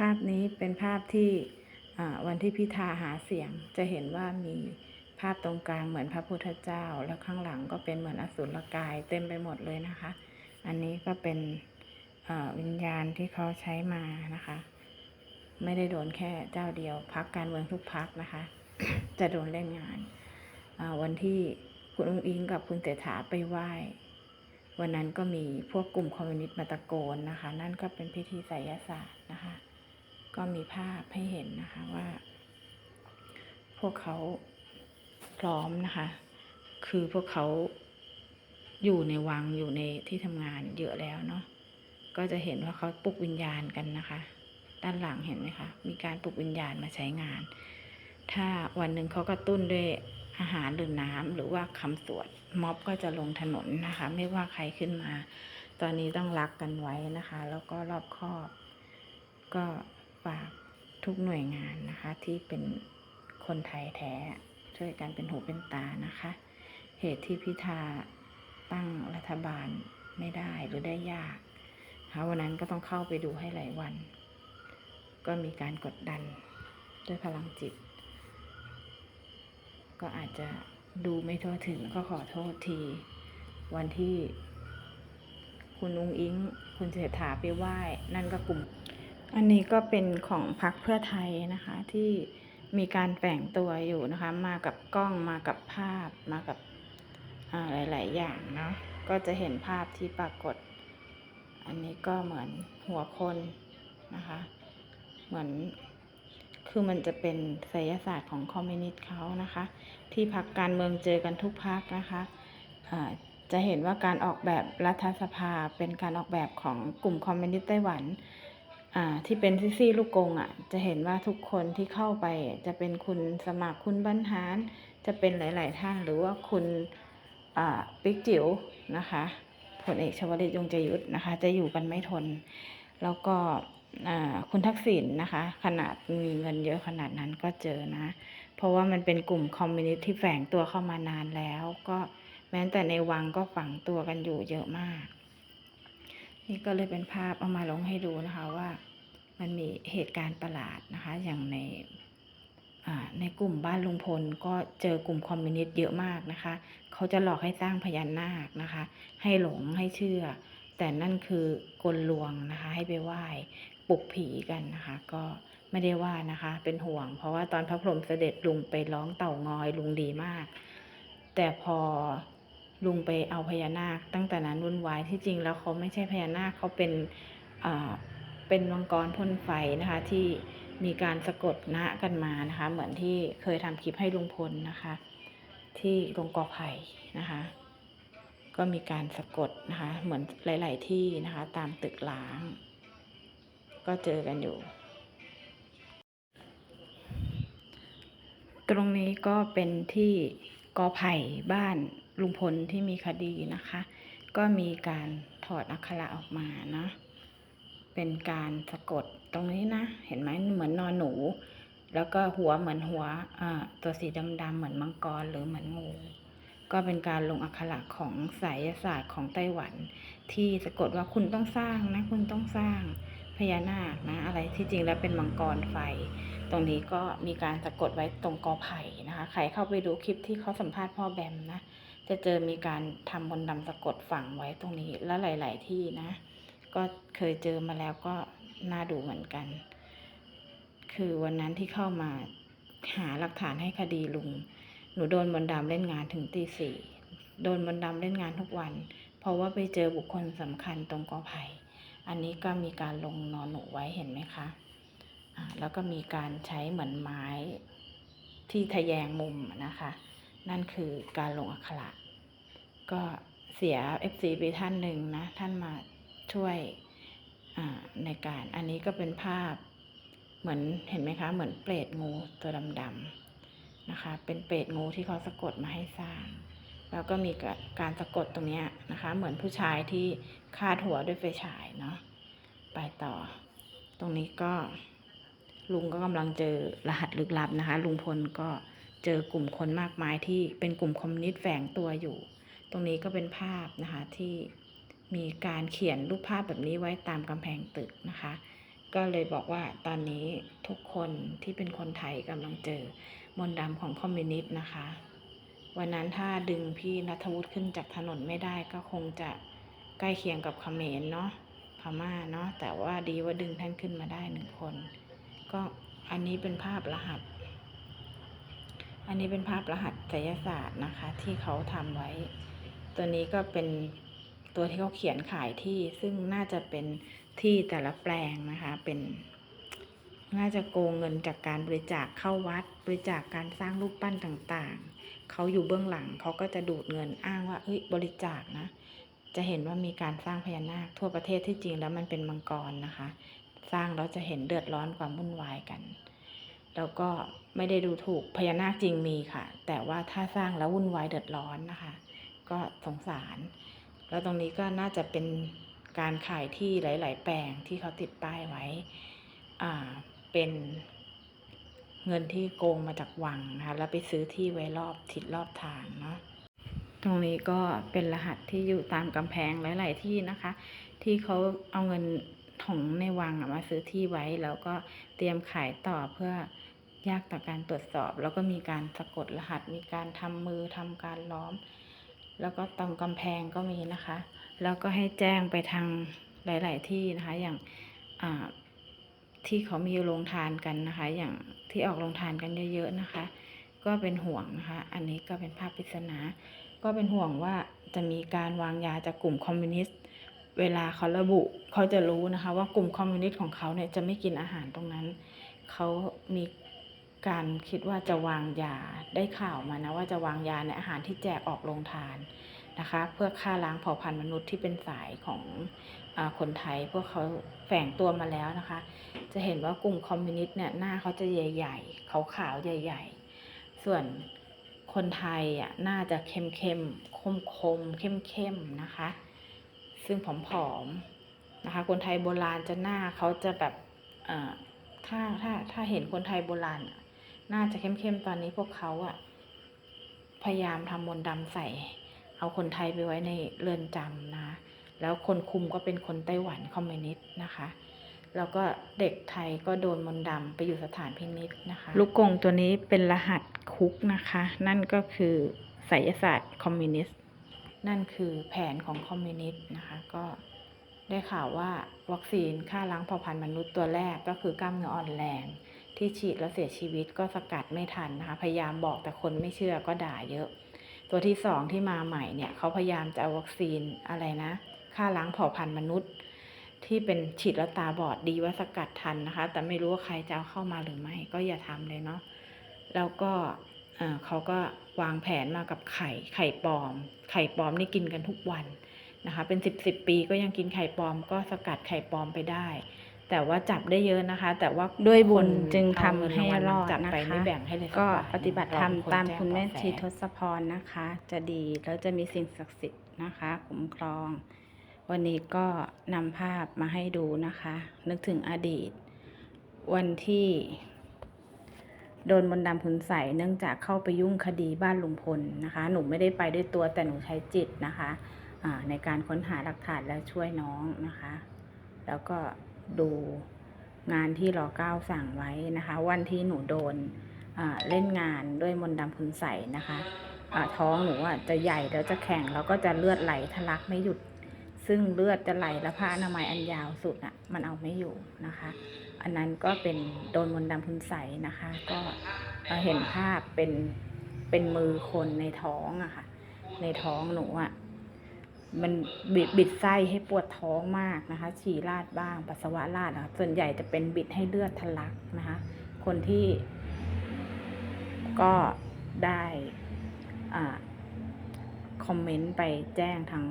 ภาพนี้เป็นภาพที่วันที่พิธาหาเสียงจะเห็นว่ามีภาพตรงกลางเหมือนพระพุทธเจ้า แล้วข้างหลังก็เป็นเหมือนอสุรกายเต็มไปหมดเลยนะคะ อันนี้ก็เป็นวิญญาณที่เขาใช้มานะคะ ไม่ได้โดนแค่เจ้าเดียวพักการเมืองทุกพักนะคะ จะโดนเล่นงานวันที่คุณอุ้งอิงกับคุณเศรษฐาไปไหว้วันนั้นก็มีพวกกลุ่มคอมมิวนิสต์มาตะโกนนะคะ นั่นก็เป็นพิธีไสยศาสตร์นะคะ ก็มีภาพให้เห็นนะคะว่า พวกเขาพร้อมนะคะ คือพวกเขาอยู่ในวังอยู่ในที่ทำงานเยอะแล้วเนาะก็จะเห็นว่าเขาปลุกวิญญาณกันนะคะ ด้านหลังเห็นไหมคะ มีการปลุกวิญญาณมาใช้งาน ถ้าวันหนึ่งเขากระตุ้นด้วยอาหารหรือน้ำหรือว่าคำสวดม็อบก็จะลงถนนนะคะ ไม่ว่าใครขึ้นมา ตอนนี้ต้องรักกันไว้นะคะ แล้วก็รอบคอบ ก็ ฝากทุกหน่วยงานนะคะที่เป็นคนไทยแท้ช่วยกันเป็นหูเป็นตานะคะ เหตุที่พิธาตั้งรัฐบาลไม่ได้หรือได้ยากนะคะวันนั้นก็ต้องเข้าไปดูให้หลายวัน ก็มีการกดดันด้วยพลังจิต ก็อาจจะดูไม่ทั่วถึงก็ขอโทษที วันที่คุณอุงอิง คุณเศรษฐาไปไหว้ นั่นก็กลุ่ม อันนี้ก็เป็นของพรรคเพื่อไทยนะคะที่มีการแฝงตัวอยู่นะคะ มากับกล้องมากับภาพมากับอ่าหลาย ๆ อย่างเนาะก็จะเห็นภาพที่ปรากฏ อันนี้ก็เหมือนหัวคนนะคะ เหมือนคือมันจะเป็นไสยศาสตร์ของคอมมิวนิสต์เขานะคะ ที่พักการเมืองเจอกันทุกพักนะคะจะเห็นว่าการออกแบบรัฐสภาเป็นการออกแบบของกลุ่มคอมมิวนิสต์ไต้หวัน อ่าที่เป็นซี่ๆลูกกงอะ จะเห็นว่าทุกคนที่เข้าไปจะเป็นคุณสมัครคุณบรรหาร จะเป็นหลาย ๆ ท่านหรือว่าคุณอ่าปิ๊กจิ๋วนะคะผลเอกชวลิตยงจยุทธนะคะ จะอยู่กันไม่ทน แล้วก็อ่าคุณทักษิณนะคะ ขนาดมีเงินเยอะขนาดนั้นก็เจอนะ เพราะว่ามันเป็นกลุ่มคอมมิวนิสต์ที่แฝงตัวเข้ามานานแล้ว ก็แม้แต่ในวังก็ฝังตัวกันอยู่เยอะมาก นี่ก็เลยเป็นภาพเอามาลงให้ดูนะคะว่ามันมีเหตุการณ์ประหลาดนะคะ อย่างในในกลุ่มบ้านลุงพลก็เจอกลุ่มคอมมิวนิสต์เยอะมากนะคะ เขาจะหลอกให้สร้างพญานาคนะคะ ให้หลงให้เชื่อ แต่นั่นคือกลลวงนะคะ ให้ไปไหว้ปลุกผีกันนะคะ ก็ไม่ได้ว่านะคะ เป็นห่วง เพราะว่าตอนพระพรหมเสด็จลุงไปร้องเต่างอยลุงดีมาก แต่พอ ลุงไปเอาพญานาค ตั้งแต่นั้นวุ่นวายที่จริงแล้วเขาไม่ใช่พญานาคเขาเป็นอ่าเป็นมังกรพ่นไฟนะคะที่มีการสะกดนะกันมานะคะ เหมือนที่เคยทำคลิปให้ลุงพลนะคะ ที่ตรงกอไผ่นะคะ ก็มีการสะกดนะคะ เหมือนหลาย ๆ ที่นะคะ ตามตึกล้าง ก็เจอกันอยู่ ตรงนี้ก็เป็นที่กอไผ่บ้าน ลุงพลที่มีคดีนะคะ ก็มีการถอดอักขระออกมานะเป็นการสะกดตรงนี้นะ เห็นไหมเหมือนนอนหนู แล้วก็หัวเหมือนหัวตัวสีดำๆเหมือนมังกรหรือเหมือนงู ก็เป็นการลงอักขระของไสยศาสตร์ของไต้หวัน ที่สะกดว่าคุณต้องสร้างนะ คุณต้องสร้างพญานาคนะ อะไรที่จริงแล้วเป็นมังกรไฟ ตรงนี้ก็มีการสะกดไว้ตรงกอไผ่นะคะ ใครเข้าไปดูคลิปที่เขาสัมภาษณ์พ่อแบมนะ จะเจอมีการทำมนต์ดำสะกดฝังไว้ตรงนี้และหลาย ๆ ที่นะ ก็เคยเจอมาแล้วก็น่าดูเหมือนกัน คือวันนั้นที่เข้ามาหาหลักฐานให้คดีลุง หนูโดนมนต์ดำเล่นงานถึงตีสี่โดนมนต์ดำเล่นงานทุกวัน เพราะว่าไปเจอบุคคลสำคัญตรงกอไผ่อันนี้ก็มีการลงนอนหนูไว้เห็นไหมคะอ่าแล้วก็มีการใช้เหมือนไม้ที่ทะแยงมุมนะคะ นั่นคือการลงอักขระ ก็เสีย FC ไปท่านหนึ่งนะ ท่านมาช่วยในการอันนี้ก็เป็นภาพเหมือนเห็นไหมคะ เหมือนเปรตงูตัวดำๆนะคะ เป็นเปรตงูที่เขาสะกดมาให้สร้าง แล้วก็มีการสะกดตรงนี้นะคะ เหมือนผู้ชายที่คาดหัวด้วยไฟฉายเนาะไปต่อ ตรงนี้ก็ลุงก็กำลังเจอรหัสลึกลับนะคะ ลุงพลก็เจอกลุ่มคนมากมายที่เป็นกลุ่มคอมมิวนิสต์แฝงตัวอยู่ ตรงนี้ก็เป็นภาพนะคะที่มีการเขียนรูปภาพแบบนี้ไว้ตามกำแพงตึกนะคะ ก็เลยบอกว่าตอนนี้ทุกคนที่เป็นคนไทยกำลังเจอมนต์ดำของคอมมิวนิสต์นะคะ วันนั้นถ้าดึงพี่นัทวุฒิขึ้นจากถนนไม่ได้ก็คงจะใกล้เคียงกับเขมรเนาะพม่าเนาะแต่ว่าดีว่าดึงท่านขึ้นมาได้หนึ่งคน ก็อันนี้เป็นภาพรหัส อันนี้เป็นภาพรหัสไสยศาสตร์นะคะ ที่เขาทำไว้ ตัวนี้ก็เป็นตัวที่เขาเขียนขายที่ซึ่งน่าจะเป็นที่แต่ละแปลงนะคะ เป็น น่าจะโกงเงินจากการบริจาคเข้าวัด บริจาคการสร้างรูปปั้นต่างๆ เขาอยู่เบื้องหลังเขาก็จะดูดเงินอ้างว่าเฮ้ยบริจาคนะ จะเห็นว่ามีการสร้างพญานาคทั่วประเทศที่จริงแล้วมันเป็นมังกรนะคะ สร้างแล้วจะเห็นเดือดร้อนความวุ่นวายกัน แล้วก็ไม่ได้ดูถูกพญานาคจริงมีค่ะ แต่ว่าถ้าสร้างแล้ววุ่นวายเดือดร้อนนะคะ ก็สงสาร แล้วตรงนี้ก็น่าจะเป็นการขายที่หลาย ๆ แปลงที่เขาติดป้ายไว้ อ่า เป็นเงินที่โกงมาจากวังนะคะ แล้วไปซื้อที่ไว้รอบทิศรอบทางเนาะ ตรงนี้ก็เป็นรหัสที่อยู่ตามกำแพงหลาย ๆ ที่นะคะ ที่เขาเอาเงินของในวังมาซื้อที่ไว้แล้วก็เตรียมขายต่อเพื่อยากต่อการตรวจสอบ แล้วก็มีการสะกดรหัส มีการทำมือทำการล้อม แล้วก็ตรงกำแพงก็มีนะคะ แล้วก็ให้แจ้งไปทางหลาย ๆ ที่นะคะ อย่างที่เขามีโรงทานกันนะคะ อย่างที่ออกโรงทานกันเยอะ ๆ นะคะ ก็เป็นห่วงนะคะ อันนี้ก็เป็นภาพปริศนา ก็เป็นห่วงว่าจะมีการวางยาจากกลุ่มคอมมิวนิสต์ เวลาเขาระบุเขาจะรู้นะคะ ว่ากลุ่มคอมมิวนิสต์ของเขาเนี่ยจะไม่กินอาหารตรงนั้น เขามี การคิดว่าจะวางยาได้ข่าวมานะว่าจะวางยาในอาหารที่แจกออกโรงทานนะคะ เพื่อฆ่าล้างเผ่าพันธุ์มนุษย์ที่เป็นสายของอาคนไทยพวกเขาแฝงตัวมาแล้วนะคะ จะเห็นว่ากลุ่มคอมมิวนิสต์เนี่ยหน้าเขาจะใหญ่ๆขาวๆใหญ่ ๆ ส่วนคนไทยอะน่าจะเข้มเข้มคมคมๆเข้มเข้มๆนะคะ ซึ่งผอมๆนะคะ คนไทยโบราณจะหน้าเขาจะแบบเอ่อถ้าถ้าถ้าเห็นคนไทยโบราณ น่าจะเข้มเข้มๆตอนนี้พวกเขาอะพยายามทำมนต์ดำใส่ เอาคนไทยไปไว้ในเรือนจำนะคะแล้วคนคุมก็เป็นคนไต้หวันคอมมิวนิสต์นะคะแล้วก็เด็กไทยก็โดนมนต์ดำไปอยู่สถานพินิษนะคะ ลูกกงตัวนี้เป็นรหัสคุกนะคะ นั่นก็คือไสยศาสตร์คอมมิวนิสต์นั่นคือแผนของคอมมิวนิสต์นะคะ ก็ได้ข่าวว่าวัคซีนฆ่าล้างเผ่าพันธุ์มนุษย์ตัวแรกก็คือกล้ามเนื้ออ่อนแรง ที่ฉีดแล้วเสียชีวิตก็สกัดไม่ทันนะคะ พยายามบอกแต่คนไม่เชื่อก็ด่าเยอะ ตัวที่สองที่มาใหม่เนี่ยเขาพยายามจะเอาวัคซีนอะไรนะฆ่าล้างเผ่าพันธุ์มนุษย์ ที่เป็นฉีดแล้วตาบอดดีว่าสกัดทันนะคะ แต่ไม่รู้ว่าใครจะเอาเข้ามาหรือไม่ก็อย่าทำเลยเนาะแล้วก็เขาก็วางแผนมากับไข่ไข่ปลอม ไข่ปลอมนี่กินกันทุกวันนะคะ เป็นสิบสิบปีก็ยังกินไข่ปลอมก็สกัดไข่ปลอมไปได้ แต่ว่าจับได้เยอะนะคะ แต่ว่าด้วยบุญคนจึงเอาทำเงินให้รางวัลรอดจับไปนะคะไม่แบ่งให้เลยสัก็บาทปฏิบัติธรรมเเป็นคนตามคุณแม่แจ้งเบาะชีแสทศพรนะคะ จะดีแล้วจะมีสิ่งศักดิ์สิทธิ์นะคะคุ้มครอง วันนี้ก็นำภาพมาให้ดูนะคะ นึกถึงอดีต วันที่ โดนมนต์ดำคุณใส่เนื่องจากเข้าไปยุ่งคดีบ้านลุงพลนะคะ หนูไม่ได้ไปด้วยตัวแต่หนูใช้จิตนะคะอ่าในการค้นหาหลักฐานและช่วยน้องนะคะ แล้วก็ ดูงานที่รอเก้าสั่งไว้นะคะ วันที่หนูโดนเล่นงานด้วยมนต์ดำคุณใสนะคะอ่าท้องหนูอะจะใหญ่แล้วจะแข็งแล้วก็จะเลือดไหลทะลักไม่หยุด ซึ่งเลือดจะไหลและผ้าอนามัยอันยาวสุดอะมันเอาไม่อยู่นะคะ อันนั้นก็เป็นโดนมนต์ดำคุณใสนะคะ ก็เห็นภาพเป็นเป็นมือคนในท้องอะค่ะ ในท้องหนูอะ มันบิดบิดไส้ให้ปวดท้องมากนะคะ ฉี่ราดบ้าง ปัสสาวะราดนะะส่วนใหญ่จะเป็นบิดให้เลือดทะลักนะคะ คนที่ก็ได้อคอมเมนต์ไปแจ้งทาง